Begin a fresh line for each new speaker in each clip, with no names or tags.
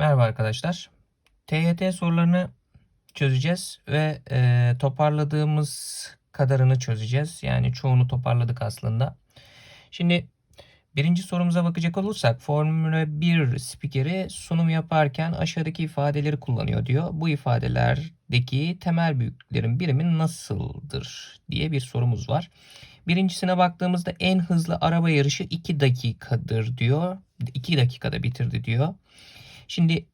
Merhaba arkadaşlar. TYT sorularını çözeceğiz ve e, toparladığımız kadarını çözeceğiz. Yani çoğunu toparladık aslında. Şimdi birinci sorumuza bakacak olursak Formula 1 spikeri sunum yaparken aşağıdaki ifadeleri kullanıyor diyor. Bu ifadelerdeki temel büyüklüklerin birimi nasıldır diye bir sorumuz var. Birincisine baktığımızda en hızlı araba yarışı 2 dakikadır diyor. 2 dakikada bitirdi diyor. Şimdi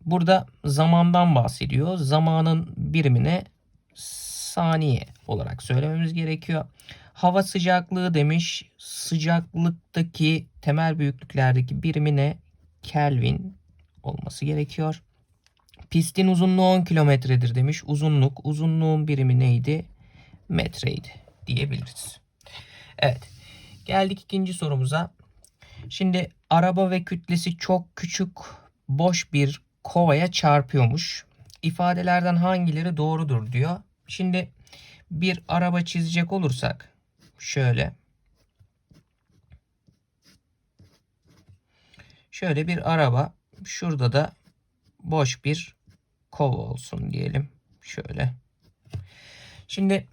burada zamandan bahsediyor. Zamanın birimine saniye olarak söylememiz gerekiyor. Hava sıcaklığı demiş. Sıcaklıktaki temel büyüklüklerdeki birimine Kelvin olması gerekiyor. Pistin uzunluğu 10 kilometredir demiş. Uzunluk, uzunluğun birimi neydi? Metreydi diyebiliriz. Evet. Geldik ikinci sorumuza. Şimdi araba ve kütlesi çok küçük boş bir kovaya çarpıyormuş. İfadelerden hangileri doğrudur diyor. Şimdi bir araba çizecek olursak şöyle şöyle bir araba şurada da boş bir kova olsun diyelim. Şöyle. Şimdi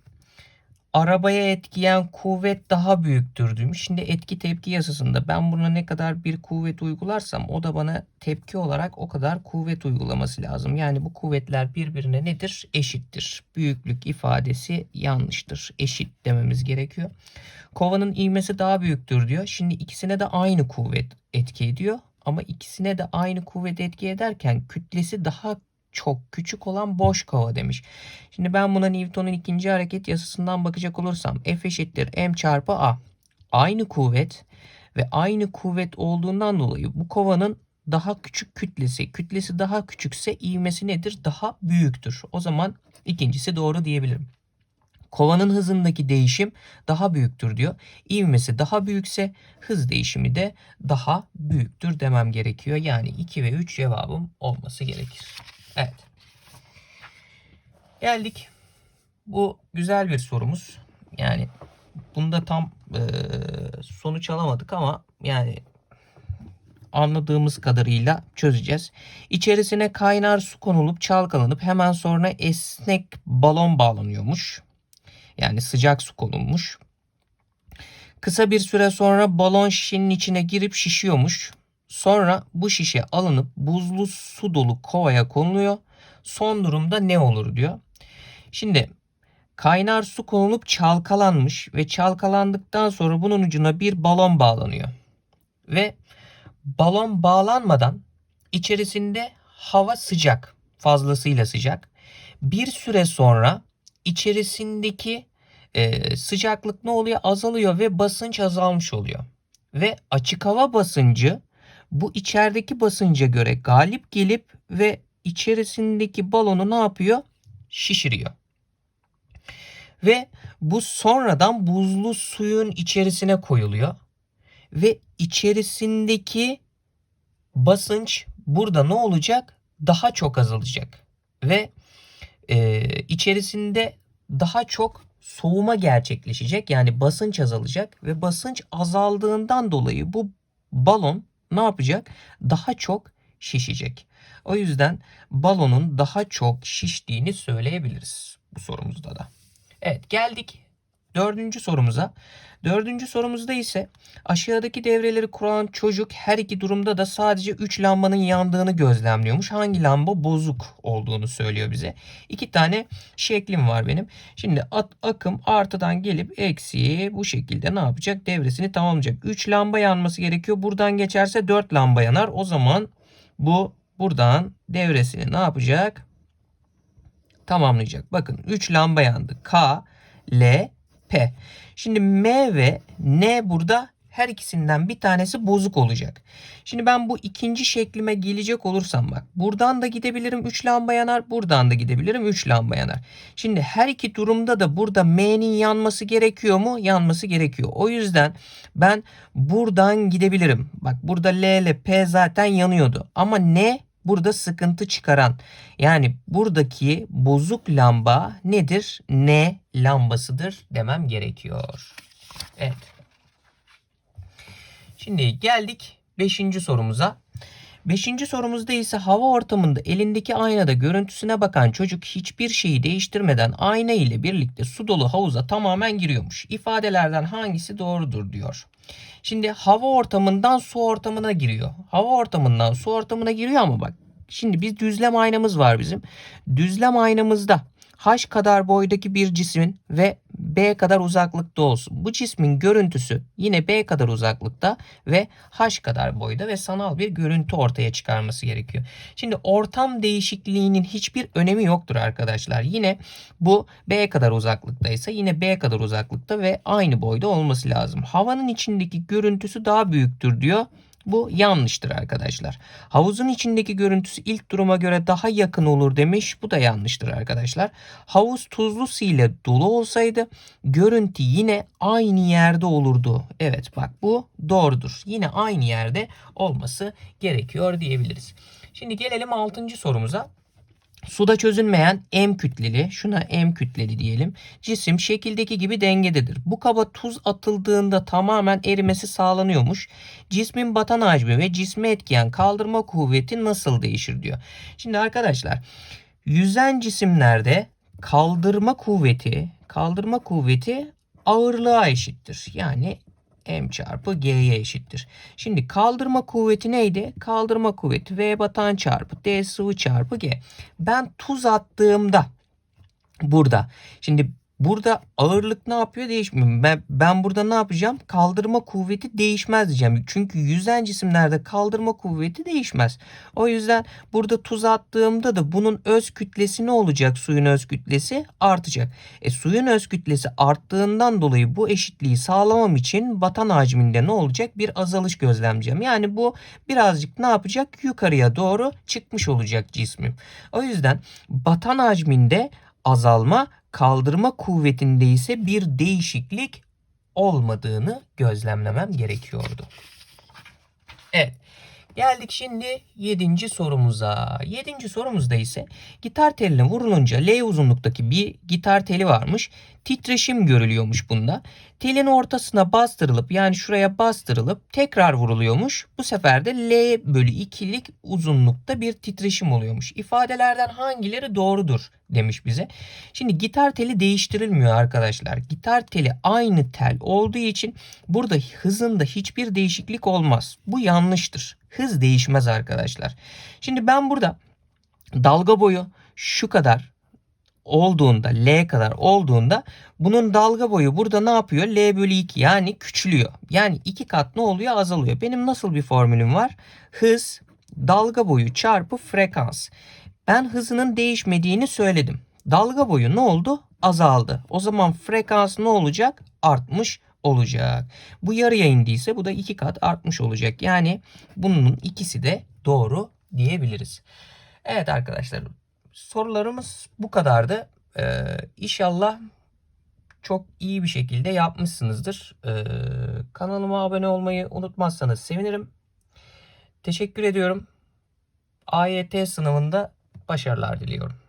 arabaya etkileyen kuvvet daha büyüktür demiş. Şimdi etki tepki yasasında ben buna ne kadar bir kuvvet uygularsam o da bana tepki olarak o kadar kuvvet uygulaması lazım. Yani bu kuvvetler birbirine nedir? Eşittir. Büyüklük ifadesi yanlıştır. Eşit dememiz gerekiyor. Kovanın ivmesi daha büyüktür diyor. Şimdi ikisine de aynı kuvvet etki ediyor. Ama ikisine de aynı kuvvet etki ederken kütlesi daha çok küçük olan boş kova demiş. Şimdi ben buna Newton'un ikinci hareket yasasından bakacak olursam F eşittir m çarpı a. Aynı kuvvet ve aynı kuvvet olduğundan dolayı bu kovanın daha küçük kütlesi, kütlesi daha küçükse ivmesi nedir? Daha büyüktür. O zaman ikincisi doğru diyebilirim. Kovanın hızındaki değişim daha büyüktür diyor. İvmesi daha büyükse hız değişimi de daha büyüktür demem gerekiyor. Yani 2 ve 3 cevabım olması gerekir. Evet. Geldik. Bu güzel bir sorumuz. Yani bunda tam e, sonuç alamadık ama yani anladığımız kadarıyla çözeceğiz. İçerisine kaynar su konulup çalkalanıp hemen sonra esnek balon bağlanıyormuş. Yani sıcak su konulmuş. Kısa bir süre sonra balon şişenin içine girip şişiyormuş. Sonra bu şişe alınıp buzlu su dolu kovaya konuluyor. Son durumda ne olur diyor. Şimdi kaynar su konulup çalkalanmış ve çalkalandıktan sonra bunun ucuna bir balon bağlanıyor. Ve balon bağlanmadan içerisinde hava sıcak, fazlasıyla sıcak. Bir süre sonra içerisindeki e, sıcaklık ne oluyor? Azalıyor ve basınç azalmış oluyor. Ve açık hava basıncı bu içerideki basınca göre galip gelip ve içerisindeki balonu ne yapıyor? Şişiriyor. Ve bu sonradan buzlu suyun içerisine koyuluyor. Ve içerisindeki basınç burada ne olacak? Daha çok azalacak. Ve e, içerisinde daha çok soğuma gerçekleşecek. Yani basınç azalacak ve basınç azaldığından dolayı bu balon ne yapacak? Daha çok şişecek. O yüzden balonun daha çok şiştiğini söyleyebiliriz bu sorumuzda da. Evet geldik dördüncü sorumuza. Dördüncü sorumuzda ise aşağıdaki devreleri kuran çocuk her iki durumda da sadece 3 lambanın yandığını gözlemliyormuş. Hangi lamba bozuk olduğunu söylüyor bize. İki tane şeklim var benim. Şimdi at, akım artıdan gelip eksiği bu şekilde ne yapacak? Devresini tamamlayacak. 3 lamba yanması gerekiyor. Buradan geçerse 4 lamba yanar. O zaman bu buradan devresini ne yapacak? Tamamlayacak. Bakın 3 lamba yandı. K, L, P. Şimdi M ve N burada her ikisinden bir tanesi bozuk olacak. Şimdi ben bu ikinci şeklime gelecek olursam bak. Buradan da gidebilirim 3 lamba yanar. Buradan da gidebilirim 3 lamba yanar. Şimdi her iki durumda da burada M'nin yanması gerekiyor mu? Yanması gerekiyor. O yüzden ben buradan gidebilirim. Bak burada L ile P zaten yanıyordu. Ama N burada sıkıntı çıkaran yani buradaki bozuk lamba nedir? N lambasıdır demem gerekiyor. Evet. Şimdi geldik 5. sorumuza. Beşinci sorumuzda ise hava ortamında elindeki aynada görüntüsüne bakan çocuk hiçbir şeyi değiştirmeden ayna ile birlikte su dolu havuza tamamen giriyormuş. İfadelerden hangisi doğrudur diyor. Şimdi hava ortamından su ortamına giriyor. Hava ortamından su ortamına giriyor ama bak. Şimdi biz düzlem aynamız var bizim. Düzlem aynamızda h kadar boydaki bir cismin ve b kadar uzaklıkta olsun. Bu cismin görüntüsü yine b kadar uzaklıkta ve h kadar boyda ve sanal bir görüntü ortaya çıkarması gerekiyor. Şimdi ortam değişikliğinin hiçbir önemi yoktur arkadaşlar. Yine bu b kadar uzaklıktaysa yine b kadar uzaklıkta ve aynı boyda olması lazım. Havanın içindeki görüntüsü daha büyüktür diyor. Bu yanlıştır arkadaşlar. Havuzun içindeki görüntüsü ilk duruma göre daha yakın olur demiş. Bu da yanlıştır arkadaşlar. Havuz tuzlu su ile dolu olsaydı görüntü yine aynı yerde olurdu. Evet bak bu doğrudur. Yine aynı yerde olması gerekiyor diyebiliriz. Şimdi gelelim 6. sorumuza. Suda çözünmeyen M kütleli, şuna M kütleli diyelim. Cisim şekildeki gibi dengededir. Bu kaba tuz atıldığında tamamen erimesi sağlanıyormuş. Cismin batan hacmi ve cisme etkiyen kaldırma kuvveti nasıl değişir diyor. Şimdi arkadaşlar yüzen cisimlerde kaldırma kuvveti, kaldırma kuvveti ağırlığa eşittir. Yani m çarpı g'ye eşittir. Şimdi kaldırma kuvveti neydi? Kaldırma kuvveti v batan çarpı d sıvı çarpı g. Ben tuz attığımda burada şimdi burada ağırlık ne yapıyor değişmiyor. Ben, ben burada ne yapacağım? Kaldırma kuvveti değişmez diyeceğim. Çünkü yüzen cisimlerde kaldırma kuvveti değişmez. O yüzden burada tuz attığımda da bunun öz kütlesi ne olacak? Suyun öz kütlesi artacak. E, suyun öz kütlesi arttığından dolayı bu eşitliği sağlamam için batan hacminde ne olacak? Bir azalış gözlemleyeceğim. Yani bu birazcık ne yapacak? Yukarıya doğru çıkmış olacak cismim. O yüzden batan hacminde azalma, kaldırma kuvvetinde ise bir değişiklik olmadığını gözlemlemem gerekiyordu. Evet. Geldik şimdi 7. sorumuza. 7. sorumuzda ise gitar teline vurulunca L uzunluktaki bir gitar teli varmış. Titreşim görülüyormuş bunda. Telin ortasına bastırılıp yani şuraya bastırılıp tekrar vuruluyormuş. Bu sefer de L bölü 2'lik uzunlukta bir titreşim oluyormuş. İfadelerden hangileri doğrudur demiş bize. Şimdi gitar teli değiştirilmiyor arkadaşlar. Gitar teli aynı tel olduğu için burada hızında hiçbir değişiklik olmaz. Bu yanlıştır. Hız değişmez arkadaşlar. Şimdi ben burada dalga boyu şu kadar olduğunda L kadar olduğunda bunun dalga boyu burada ne yapıyor? L bölü 2 yani küçülüyor. Yani iki kat ne oluyor? Azalıyor. Benim nasıl bir formülüm var? Hız dalga boyu çarpı frekans. Ben hızının değişmediğini söyledim. Dalga boyu ne oldu? Azaldı. O zaman frekans ne olacak? Artmış olacak. Bu yarıya indiyse bu da iki kat artmış olacak. Yani bunun ikisi de doğru diyebiliriz. Evet arkadaşlar sorularımız bu kadardı. Ee, inşallah çok iyi bir şekilde yapmışsınızdır. Ee, kanalıma abone olmayı unutmazsanız sevinirim. Teşekkür ediyorum. AYT sınavında başarılar diliyorum.